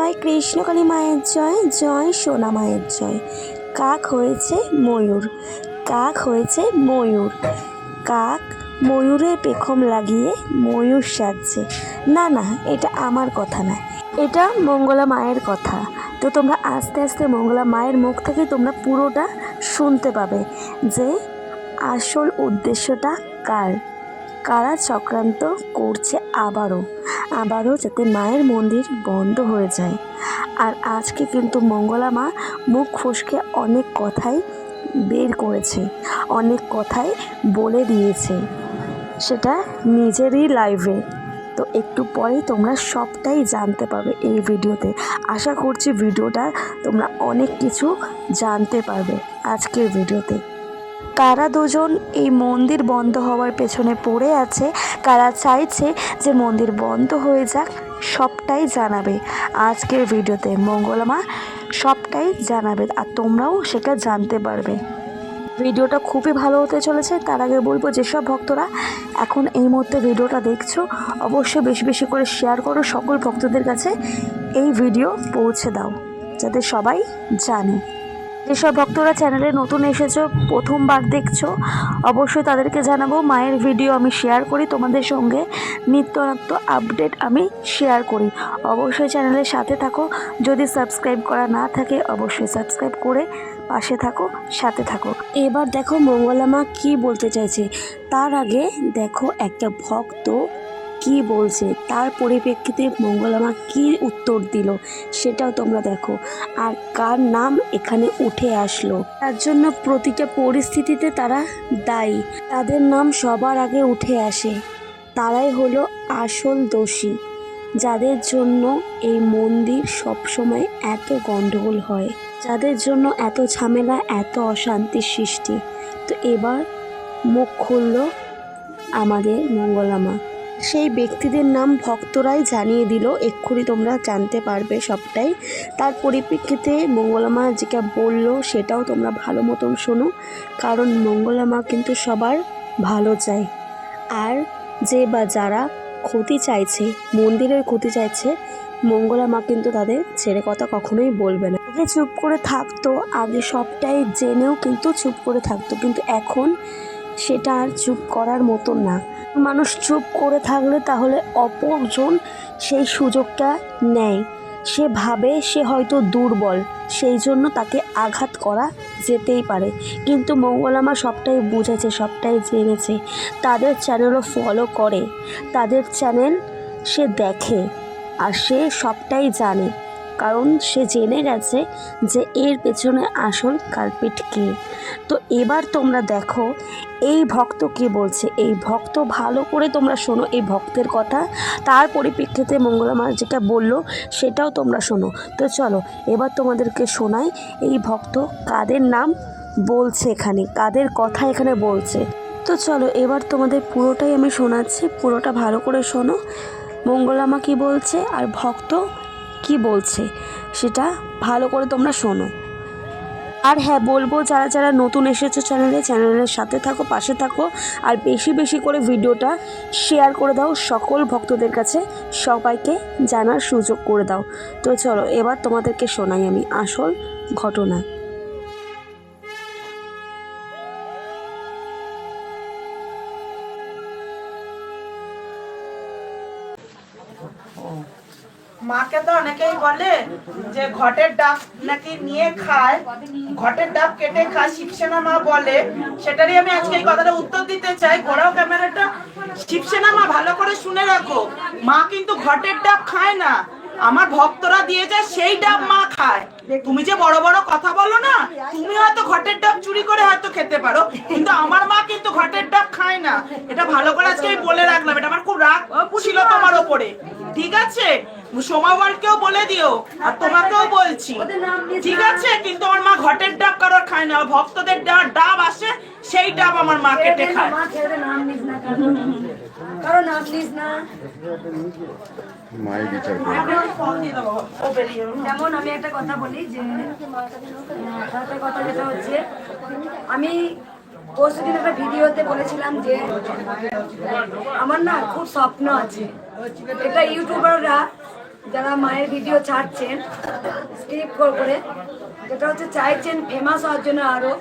জয় কৃষ্ণকালী মায়ের জয় জয় সোনা মায়ের জয়। কাক হয়েছে ময়ূর, কাক হয়েছে ময়ূর। কাক ময়ূরের পেখম লাগিয়ে ময়ূর সাজছে। না না, এটা আমার কথা না, এটা মঙ্গলা মায়ের কথা। তো তোমরা আস্তে আস্তে মঙ্গলা মায়ের মুখ থেকে তোমরা পুরোটা শুনতে পাবে যে আসল উদ্দেশ্যটা কার। কারা চক্রান্ত করছে আবারও? আবারও যাতে মায়ের মন্দির বন্ধ হয়ে যায়। আর আজকে কিন্তু মঙ্গলা মা মুখ ফসকে অনেক কথাই বের করেছে, অনেক কথাই বলে দিয়েছে। সেটা নিজেরই লাইভে তো একটু পরেই তোমরা সবটাই জানতে পারবে এই ভিডিওতে। আশা করছি ভিডিওটা তোমরা অনেক কিছু জানতে পারবে আজকের ভিডিওতে। কারা দুজন এই মন্দির বন্ধ হওয়ার পেছনে পড়ে আছে। কারা চাইছে যে মন্দির বন্ধ হয়ে যাক, সবটাই জানাবে। আজকের ভিডিওতে মঙ্গলমা সবটাই জানাবে আর তোমরাও সেটা জানতে পারবে। ভিডিওটা খুবই ভালো হতে চলেছে, তার আগে বলব যেসব ভক্তরা এখন এই মুহূর্তে ভিডিওটা দেখছ, অবশ্যই বেশি বেশি করে শেয়ার করো, সকল ভক্তদের কাছে এই ভিডিও পৌঁছে দাও, যাতে সবাই জানে। যেসব ভক্তরা চ্যানেলে নতুন এসেছ প্রথমবার দেখছ, অবশ্যই তাদেরকে জানাব। মায়ের ভিডিও আমি শেয়ার করি তোমাদের সঙ্গে। নিত্য নত্য আপডেট আমি শেয়ার করি। অবশ্যই চ্যানেলের সাথে থাকো। যদি সাবস্ক্রাইব করা না থাকে, অবশ্যই সাবস্ক্রাইব করে পাশে থাকো, সাথে থাকো। এবার দেখো মঙ্গলামা কি বলতে চাইছে? তার আগে দেখো একটা ভক্ত কি বলছে, তার পরিপ্রেক্ষিতে মঙ্গলামা কি উত্তর দিল সেটাও তোমরা দেখো। আর কার নাম এখানে উঠে আসলো? তার জন্য প্রতিটা পরিস্থিতিতে তারা দায়ী। তাদের নাম সবার আগে উঠে আসে। তারাই হলো আসল দোষী, যাদের জন্য এই মন্দির সবসময় এত গণ্ডগোল হয়। যাদের জন্য এত ঝামেলা, এত অশান্তির সৃষ্টি। তো এবার মুখ খুলল আমাদের মঙ্গলামা সেই ব্যক্তিদের নাম ভক্তরাই জানিয়ে দিল। এক্ষুনি তোমরা জানতে পারবে সবটাই। তার পরিপ্রেক্ষিতে মঙ্গলামা যেটা বলল, সেটাও তোমরা ভালো মতন শোনো। কারণ মঙ্গলামা কিন্তু সবার ভালো চায় আর যে বা যারা ক্ষতি চাইছে, মন্দিরের ক্ষতি চাইছে, মঙ্গলা মা কিন্তু তাদের ছেড়ে কথা কখনোই বলবে না। আগে চুপ করে থাকতো, আগে সবটাই জেনেও কিন্তু চুপ করে থাকতো। কিন্তু এখন সেটা আর চুপ করার মতো না। মানুষ চুপ করে থাকলে তাহলে অপরজন সেই সুযোগটা নেয়। সে ভাবে সে হয়তো দুর্বল, সেই জন্য তাকে আঘাত করা যেতেই পারে। কিন্তু মঙ্গলামা সবটাই বুঝেছে, সবটাই জেনেছে। তাদের চ্যানেলও ফলো করে। তাদের চ্যানেল সে দেখে আর সে সবটাই জানে। কারণ সে জেনে গেছে যে এর পেছনে আসল কার্পেট কে। তো এবার তোমরা দেখো, এই ভক্ত কি বলছে? এই ভক্ত ভালো করে তোমরা শোনো এই ভক্তের কথা। তার পরিপ্রেক্ষিতে মঙ্গলামা যেটা বলল, সেটাও তোমরা শোনো। তো চলো, এবার তোমাদেরকে শোনাই, এই ভক্ত কাদের নাম বলছে এখানে? কাদের কথা এখানে বলছে? তো চলো, এবার তোমাদের পুরোটাই আমি শোনাচ্ছি, পুরোটা ভালো করে শোনো। মঙ্গলামা কি বলছে? আর ভক্ত কি বলছে? সেটা ভালো করে তোমরা শোনো। আর হ্যাঁ বলব যারা যারা নতুন এসেছ চ্যানেলে চ্যানেলের সাথে থাকো, পাশে থাকো, আর বেশি বেশি করে ভিডিওটা শেয়ার করে দাও সকল ভক্তদের কাছে, সবাইকে জানার সুযোগ করে দাও। তো চলো, এবার তোমাদেরকে শোনাই আমি আসল ঘটনা। অনেকেই বলে যে ঘটের ডাব নাকি নিয়ে খায়। ঘটের ডাব কেটে খায়, শিবসেনা মা বলে। সেটারই আমি আজকে এই কথাটা উত্তর দিতে চাই। ঘোরাও ক্যামেরাটা। শিবসেনা মা, ভালো করে শুনে রাখো। মা কিন্তু ঘটের ডাব খায় না। আমার ভক্তরা দিয়ে যায়, সেই ডাব মা খায়। তুমি যে বড় বড় কথা বলো না, তুমি হয়তো ঘটের ডাব চুরি করে হয়তো খেতে পারো, কিন্তু আমার মা কিন্তু ঘটের ডাব খায় না। এটা ভালো করে আজকে আমি বলে রাখলাম। এটা আমার খুব রাগ ছিল তোমার ওপরে। ঠিক আছে? সোমাবারকেও বলে দিও আর তোমাকেও বলছি। ঠিক আছে কিন্তু আমার মা ঘটের ডাব কারোর খায় না ভক্তদের ডাব আসে সেই ডাব আমার মা কেটে খায়? ছেড়ে নাম নিস না মায়ের বিচার। যেমন আমি একটা কথা বলি যে একটা কথা যেটা হচ্ছে আমি পরশুদিন একটা ভিডিওতে বলেছিলাম যে আমার না খুব স্বপ্ন আছে। এটা ইউটিউবাররা যারা মায়ের ভিডিও ছাড়ছেন স্ক্রিপ্ট করে যেটা হচ্ছে চাইছেন ফেমাস হওয়ার জন্য আরও।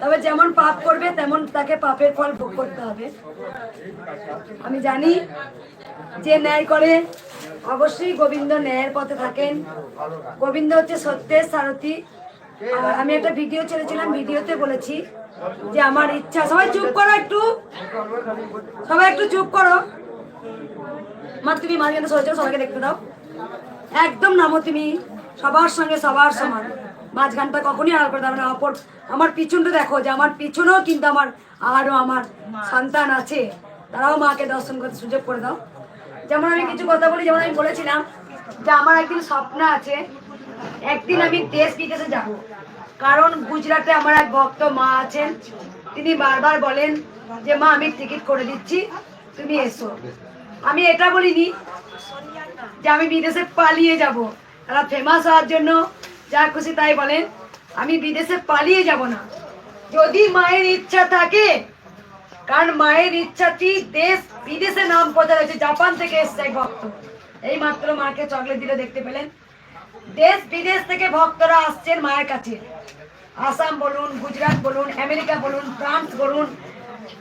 তবে যেমন পাপ করবে, তেমন তাকে পাপের ফল ভোগ করতে হবে। আমি জানি যে ন্যায় করে অবশ্যই গোবিন্দ ন্যায়ের পথে থাকেন। গোবিন্দ হচ্ছে সত্যের সারথী। আমি একটা ভিডিও ছেড়েছিলাম ভিডিওতে বলেছি যে আমার ইচ্ছা। সবাই চুপ করো একটু। সবাই একটু চুপ করো। মা, তুমি মাঝখানে সবাইকে দেখতে দাও। একদম নামো তুমি। সবার সঙ্গে সবার সমান। মাঝখানটা কখনই আড়াল করে দেবে না। অপর আমার পিছনটা দেখো যে আমার পিছনেও কিন্তু আমার আরও আমার সন্তান আছে। তারাও মাকে দর্শন করতে সুযোগ করে দাও। যেমন আমি কিছু কথা বলি, যেমন আমি বলেছিলাম যে আমার একদিন স্বপ্ন আছে। একদিন আমি দেশ বিদেশে যাব। কারণ গুজরাটে আমার এক ভক্ত মা আছেন। তিনি বারবার বলেন যে, মা, আমি টিকিট করে দিচ্ছি। তুমি এসো। আমি এটা বলিনি। যে আমি বিদেশে পালিয়ে যাব। তারা ফেমাস হওয়ার জন্য যা খুশি তাই বলেন, আমি বিদেশে পালিয়ে যাব না। যদি মায়ের ইচ্ছা থাকে, কারণ মায়ের ইচ্ছাটি দেশ বিদেশে নাম প্রচার হয়েছে, জাপান থেকে এসছে ভক্ত। এই মাত্র মাকে চকলেট দিলে দেখতে পেলেন। দেশ বিদেশ থেকে ভক্তরা আসছেন মায়ের কাছে। আসাম বলুন, গুজরাট বলুন, আমেরিকা বলুন, ফ্রান্স বলুন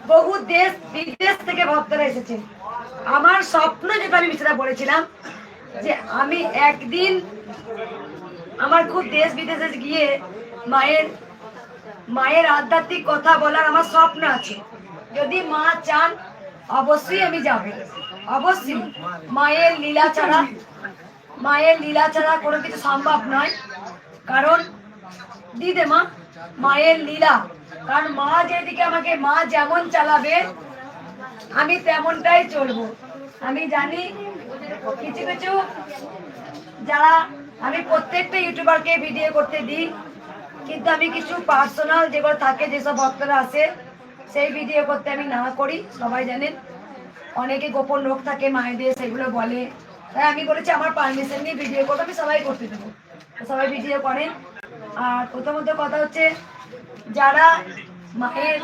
বহু দেশ বিদেশ থেকে ভক্তরা এসেছেন আমার স্বপ্ন যেটা আমি সেটা বলেছিলাম যে আমি একদিন আমার খুব দেশ বিদেশে গিয়ে মায়ের মায়ের আধ্যাত্মিক কথা বলার আমার স্বপ্ন আছে। যদি মা চান, অবশ্যই আমি যাব। অবশ্যই। মায়ের লীলা ছাড়া, মায়ের লীলা ছাড়া কোনো কিছু সম্ভব নয়। কারণ দিদে মা মায়ের লীলা। কারণ মা যেদিকে আমাকে, মা যেমন চালাবে, আমি তেমনটাই চলবো। আমি জানি কিছু কিছু যারা, আমি প্রত্যেকটা ইউটিউবারকে ভিডিও করতে দিই, কিন্তু আমি কিছু পার্সোনাল যেগুলো থাকে, যেসব ভক্তরা আছে সেই ভিডিও করতে আমি না করি, সবাই জানেন। অনেকে গোপন রোগ থাকে, মায়েদের সেগুলো বলে। তাই আমি বলেছি, আমার পারমিশন নিয়ে ভিডিও করব, আমি সবাই করতে দেবো। সবাই ভিডিও করেন। আর প্রথমত কথা হচ্ছে যারা মায়ের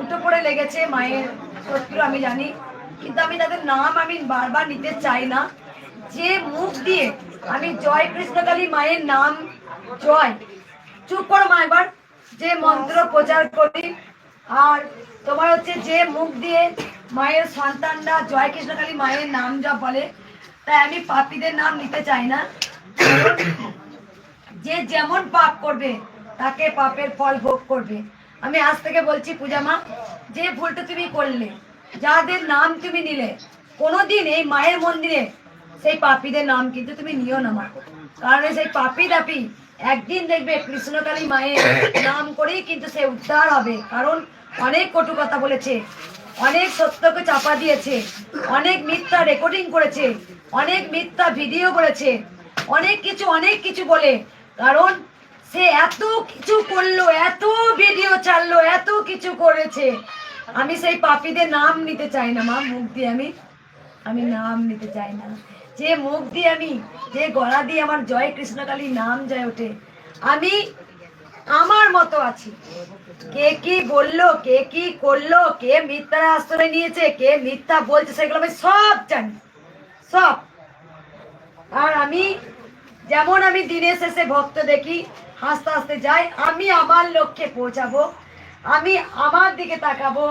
উঠে পড়ে লেগেছে, মায়ের শত্রু আমি জানি, কিন্তু আমি তাদের নাম আমি বারবার নিতে চাই না। যে মুখ দিয়ে আমি জয় কৃষ্ণকালী মায়ের নাম, জয়, চুপ করো মা এবার, যে মন্ত্র প্রচার করি, আর তোমার হচ্ছে যে মুখ দিয়ে মায়ের সন্তানরা জয় কৃষ্ণকালী মায়ের নাম যা বলে, তাই আমি পাপীদের নাম নিতে চাই না। যে যেমন পাপ করবে, তাকে পাপের ফল ভোগ করবে। আমি আজ থেকে বলছি, পূজা মা, যে ভুলটা তুমি করলে, যাদের নাম তুমি নিলে, কোনোদিন এই মায়ের মন্দিরে সেই পাপীদের নাম কিন্তু তুমি নিও না মা। কারণ সেই পাপি দাপি একদিন দেখবে কৃষ্ণকালী মায়ের নাম করেই কিন্তু সে উদ্ধার হবে। কারণ অনেক কটু কথা বলেছে, অনেক সত্যকে চাপা দিয়েছে, অনেক মিথ্যা রেকর্ডিং করেছে, অনেক মিথ্যা ভিডিও করেছে, অনেক কিছু অনেক কিছু বলে কারণ সে এত কিছু করল, এত ভিডিও ছাড়লো, এত কিছু করেছে। আমি সেই পাপীদের নাম নিতে চাই না, মা, মুখ দিয়ে আমি আমি নাম নিতে চাই না। যে মুখ দিয়ে আমি, যে গলা দিয়ে আমার জয় কৃষ্ণকালী নাম জয় ওঠে, আমি আমার মতো আছি। কে কি বলল, কে কি করল, কে মিথ্যার আশ্রয় নিয়েছে, কে মিথ্যা বলছে, সেগুলো আমি সব জানি। সব। আর আমি যেমন আমি দিনের শেষে ভক্ত দেখি, হাসতে হাসতে যাই, আমি আমার লক্ষ্যে পৌঁছাবো, আমি আমার দিকে তাকাবো।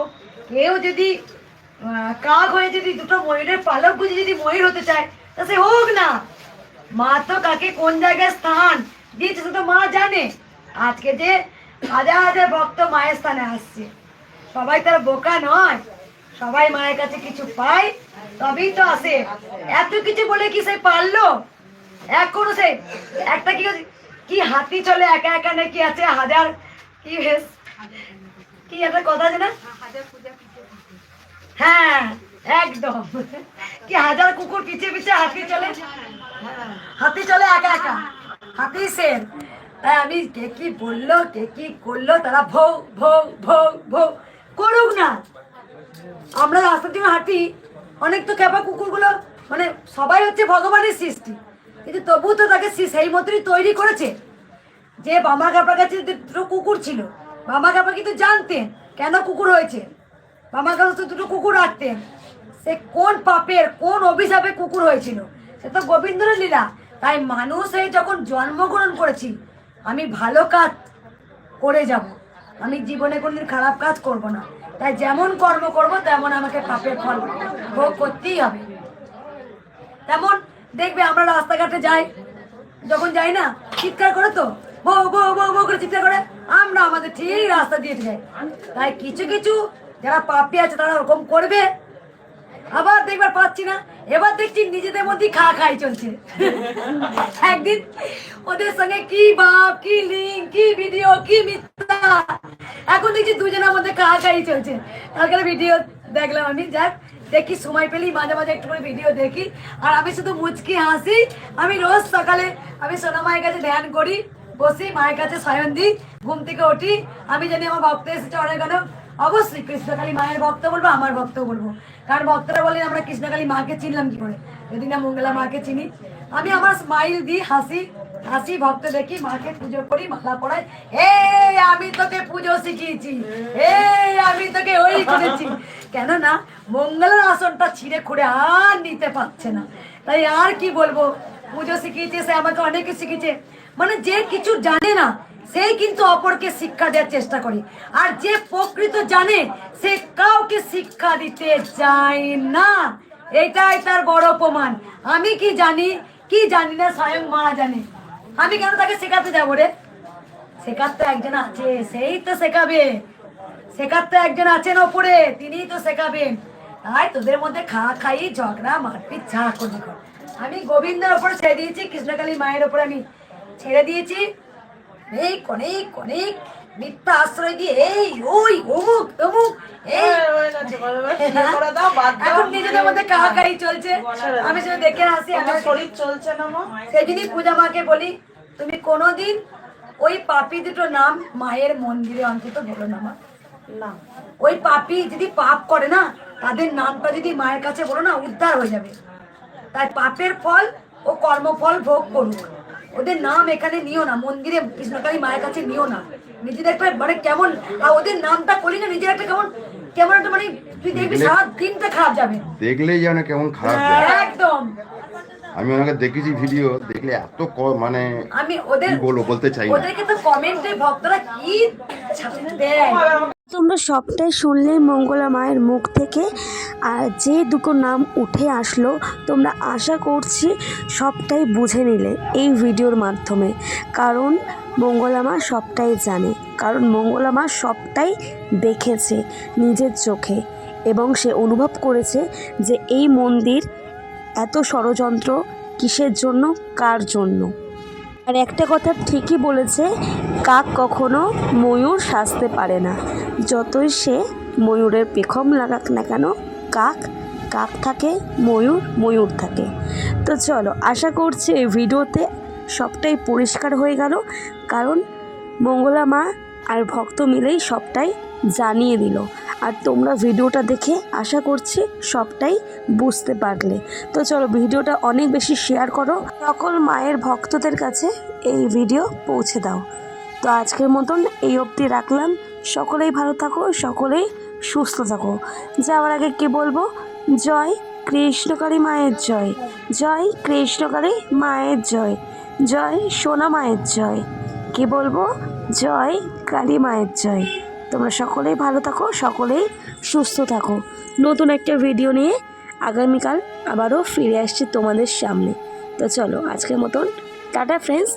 কেউ যদি কাক হয়ে যদি দুটো ময়ূরের পালক বুঝে যদি ময়ূর হতে চায়, তা সে হোক না। মা তো কাকে কোন জায়গায় স্থান দিয়েছে তো মা জানে। আজকে যে হাজার হাজার ভক্ত মায়ের স্থানে আসছে। সবাই তার বোকা নয়। সবাই মায়ের কাছে কিছু পায়, তবেই তো আসে। এত কিছু বলে কি সে পারল? এখনও সে একটা কি কি হাতি চলে একা একা নাকি আছে? হাজার কি বেশ কি একটা কথা আছে না? হ্যাঁ একদম। কি হাজার কুকুর পিছে পিছে হাতি চলে? হাতি চলে একা একা। হাতি সেন তাই আমি কে কি বলল, কে কি করল, তারা ভৌ ভৌ ভৌ ভৌ। করুক না। আমরা রাস্তার দিকে হাঁটি, অনেক তো ক্যাপা কুকুরগুলো মানে সবাই হচ্ছে ভগবানের সৃষ্টি। কিন্তু তবুও তো তাকে সেই মতনই তৈরি করেছে যে বামা কাপার কাছে দুটো কুকুর ছিল। বামা কাপা কিন্তু জানতেন কেন কুকুর হয়েছে। বামা কাপা তো দুটো কুকুর রাখতেন। সে কোন পাপের, কোন অভিশাপে কুকুর হয়েছিল? সে তো গোবিন্দর লীলা। তাই মানুষ এই যখন জন্মগ্রহণ করেছি, আমি ভালো কাজ করে যাব। আমি জীবনে কোনদিন খারাপ কাজ করব না। তাই যেমন কর্ম করব, তেমন আমাকে পাপের ফল ভোগ করতেই হবে। তেমন দেখবে আমরা রাস্তাঘাটে যাই, যখন যাই না, চিৎকার করে তো করে চিৎকার করে, আমরা আমাদের ঠিক রাস্তা দিয়ে যাই। তাই কিছু কিছু যারা পাপি আছে তারা ওরকম করবে। আবার দেখবার পাচ্ছি না, এবার দেখছি নিজেদের মধ্যে খা খাই চলছে। একদিন ওদের সঙ্গে কি বাপ কি লিঙ্ক কি ভিডিও কি মিথ্যা। এখন দেখছি দুজনের মধ্যে খা খাই চলছে। কালকের ভিডিও দেখলাম আমি, যাক, দেখি সময় পেলেই মাঝে মাঝে একটু করে ভিডিও দেখি। আর আমি শুধু মুচকি হাসি, আমি রোজ সকালে আমি সোনা মায়ের কাছে ধ্যান করি, বসি মায়ের কাছে শয়ন দিই ঘুম থেকে উঠি, আমি জানি আমার ভক্ত এসেছে অনেক অনেক। অবশ্যই কৃষ্ণকালী মায়ের ভক্ত বলব, আমার ভক্ত বলব। কারণ ভক্তরা বলেন আমরা কৃষ্ণকালী মাকে চিনলাম কি করে? যদি না মঙ্গলা মাকে চিনি। আমি আমার স্মাইল দিই, হাসি হাসি ভক্ত দেখি, মাকে পুজো করি, মালা পড়াই। এই আমি তোকে পুজো শিখিয়েছি। এই আমি তোকে ওই করেছি। কেন না মঙ্গলার আসনটা ছিঁড়ে খুঁড়ে আর নিতে পারছে না। তাই আর কি বলব? পুজো শিখিয়েছে, সে আমাকে অনেক শিখিয়েছে। মানে যে কিছু জানে না সেই কিন্তু অপরকে শিক্ষা দেওয়ার চেষ্টা করে। আর যে প্রকৃত জানে, সে কাউকে শিক্ষা দিতে চায় না। এটাই তার বড় প্রমাণ। আমি কি জানি কি জানি না, স্বয়ং মা জানে। আমি কেন তাকে শেখাতে যাব রে? শেখার তো একজন আছে, সেই তো শেখাবে শেখার তো একজন আছেন ওপরে, তিনিই তো শেখাবেন। তাই তোদের মধ্যে খা খাই, ঝগড়া, মারপিট চা করবি আমি গোবিন্দের ওপর ছেড়ে দিয়েছি, কৃষ্ণকালী মায়ের ওপরে আমি ছেড়ে দিয়েছি। এই অনেক অনেক মিথ্যা আশ্রয় দিয়ে এই ওই অমুক হয়ে- হয়ে। এখন নিজেদের মধ্যে কাহাকারি চলছে। আমি শুধু দেখে হাসি আমার শরীর চলছে না মা? সেই দিনই পূজা মাকে বলি তুমি কোনোদিন ওই পাপি দুটো নাম মায়ের মন্দিরে অন্তত বলো না মা। না। ওই পাপি যদি পাপ করে না তাদের নামটা যদি মায়ের কাছে বলো না উদ্ধার হয়ে যাবে। তাই পাপের ফল ও কর্মফল ভোগ করুক। ওদের নাম এখানে নিও না মন্দিরে কৃষ্ণকালী মায়ের কাছে নিও না। নিজেদের একটা মানে কেমন আর ওদের নামটা করি না নিজের একটা কেমন কেমন একটা মানে তুই দেখবি সারা দিনটা খারাপ যাবে। দেখলেই যেন কেমন খারাপ হ্যাঁ। একদম। আমি ওনাকে দেখেছি ভিডিও দেখলে এত মানে আমি ওদের কি বলব বলতে চাই ওদেরকে তো কমেন্টে ভক্তরা কি দেয়? তোমরা সবটাই শুনলে মঙ্গলা মায়ের মুখ থেকে আর যে দুটো নাম উঠে আসলো তোমরা আশা করছি সবটাই বুঝে নিলে এই ভিডিওর মাধ্যমে। কারণ মঙ্গলা মা সবটাই জানে, কারণ মঙ্গলা মা সবটাই দেখেছে নিজের চোখে এবং সে অনুভব করেছে যে এই মন্দির এত ষড়যন্ত্র কিসের জন্য, কার জন্য। আর একটা কথা ঠিকই বলেছে, কাক কখনো ময়ূর সাজতে পারে না। যতই সে ময়ূরের পেখম লাগাক না কেন, কাক কাক থাকে, ময়ূর ময়ূর থাকে। তো চলো, আশা করছি এই ভিডিওতে সবটাই পরিষ্কার হয়ে গেল, কারণ মঙ্গলা মা আর ভক্ত মিলেই সবটাই জানিয়ে দিল। আর তোমরা ভিডিওটা দেখে আশা করছি সবটাই বুঝতে পারলে। তো চলো ভিডিওটা অনেক বেশি শেয়ার করো। সকল মায়ের ভক্তদের কাছে এই ভিডিও পৌঁছে দাও। তো আজকের মতন এই অবধি রাখলাম। সকলেই ভালো থাকো, সকলেই সুস্থ থাকো। যাওয়ার আগে কি বলব? জয় কৃষ্ণকালী মায়ের জয়। জয় কৃষ্ণকালী মায়ের জয়। জয় সোনা মায়ের জয়। কি বলব? জয় কালী মায়ের জয়। তোমরা সকলেই ভালো থাকো, সকলেই সুস্থ থাকো। নতুন একটা ভিডিও নিয়ে আগামীকাল আবারও ফিরে আসছি তোমাদের সামনে। তো চলো, আজকের মতন টাটা ফ্রেন্ডস